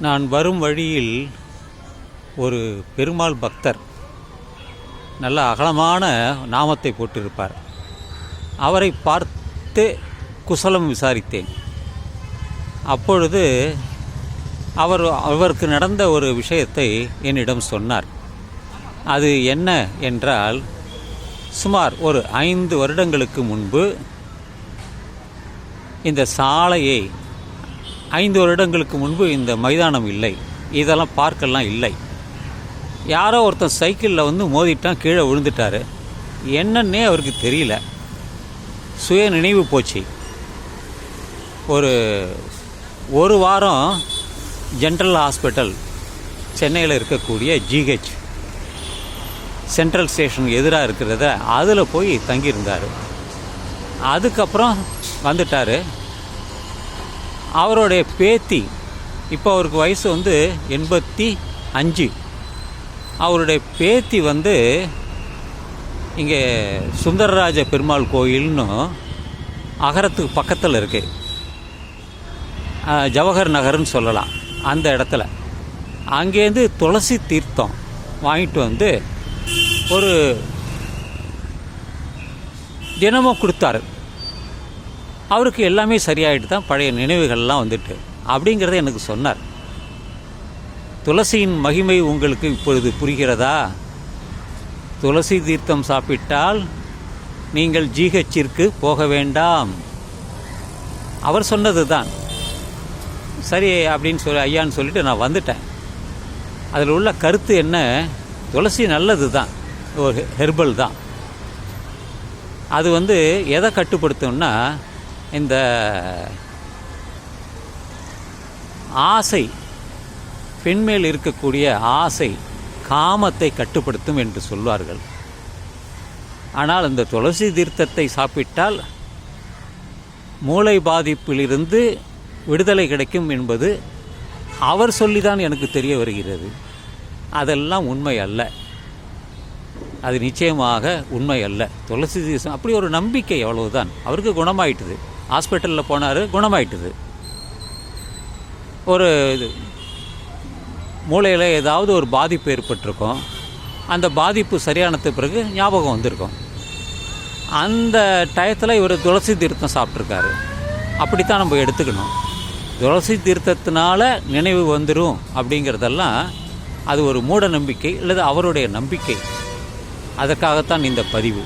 நான் வரும் வழியில் ஒரு பெருமாள் பக்தர் நல்ல அகலமான நாமத்தை போட்டிருப்பார். அவரை பார்த்து குசலம் விசாரித்தேன். அப்பொழுது அவர் அவருக்கு நடந்த ஒரு விஷயத்தை என்னிடம் சொன்னார். அது என்ன என்றால் சுமார் ஒரு ஐந்து வருடங்களுக்கு முன்பு இந்த சாலையை ஐந்து வருடங்களுக்கு முன்பு இந்த மைதானம் இல்லை. இதெல்லாம் பார்க்கெல்லாம் இல்லை. யாரோ ஒருத்தன் சைக்கிளில் வந்து மோதிட்டான் கீழே விழுந்துட்டாரு. என்னன்னே அவருக்கு தெரியல. சுய நினைவு போச்சு. ஒரு ஒரு வாரம் ஜென்ரல் ஹாஸ்பிட்டல் சென்னையில் இருக்கக்கூடிய ஜிஹெச் சென்ட்ரல் ஸ்டேஷன் எதிராக இருக்கிறத அதில் போய் தங்கியிருந்தார். அதுக்கப்புறம் வந்துட்டார். அவருடைய பேத்தி இப்போ அவருக்கு வயசு வந்து எண்பத்தி அஞ்சு. அவருடைய பேத்தி வந்து இங்கே சுந்தரராஜ பெருமாள் கோயில்னு அகரத்துக்கு பக்கத்தில் இருக்குது ஜவஹர் நகர்னு சொல்லலாம் அந்த இடத்துல. அங்கேருந்து துளசி தீர்த்தம் வாங்கிட்டு வந்து ஒரு தினமும் கொடுத்தாரு. அவருக்கு எல்லாமே சரியாயிட்டு தான் பழைய நினைவுகள்லாம் வந்துட்டு. அப்படிங்கிறத எனக்கு சொன்னார். துளசியின் மகிமை உங்களுக்கு இப்பொழுது புரிகிறதா? துளசி தீர்த்தம் சாப்பிட்டால் நீங்கள் ஜிஹெச்சிற்கு போக வேண்டாம். அவர் சொன்னது தான் சரி அப்படின்னு சொல்லி ஐயான்னு சொல்லிட்டு நான் வந்துட்டேன். அதில் உள்ள கருத்து என்ன? துளசி நல்லது தான் ஒரு ஹெர்பல் தான். அது வந்து எதை கட்டுப்படுத்தும்னா இந்த ஆசை பெண்மேல் இருக்கக்கூடிய ஆசை காமத்தை கட்டுப்படுத்தும் என்று சொல்வார்கள். ஆனால் இந்த துளசி தீர்த்தத்தை சாப்பிட்டால் மூளை பாதிப்பிலிருந்து விடுதலை கிடைக்கும் என்பது அவர் சொல்லிதான் எனக்கு தெரிய வருகிறது. அதெல்லாம் உண்மை அல்ல. அது நிச்சயமாக உண்மை அல்ல. துளசி தீர்த்தம் அப்படி ஒரு நம்பிக்கை அவ்வளவுதான். அவருக்கு குணமாயிட்டுது. ஹாஸ்பிட்டலில் போனார் குணமாயிட்டுது. ஒரு இது மூளையில் ஏதாவது ஒரு பாதிப்பு ஏற்பட்டிருக்கும். அந்த பாதிப்பு சரியானது பிறகு ஞாபகம் வந்திருக்கும். அந்த டயத்தில் இவர் துளசி தீர்த்தம் சாப்பிட்ருக்காரு அப்படித்தான் நம்ம எடுத்துக்கணும். துளசி தீர்த்தத்தினால நினைவு வந்துடும் அப்படிங்கிறதெல்லாம் அது ஒரு மூட நம்பிக்கை அல்லது அவருடைய நம்பிக்கை. அதற்காகத்தான் இந்த பதிவு.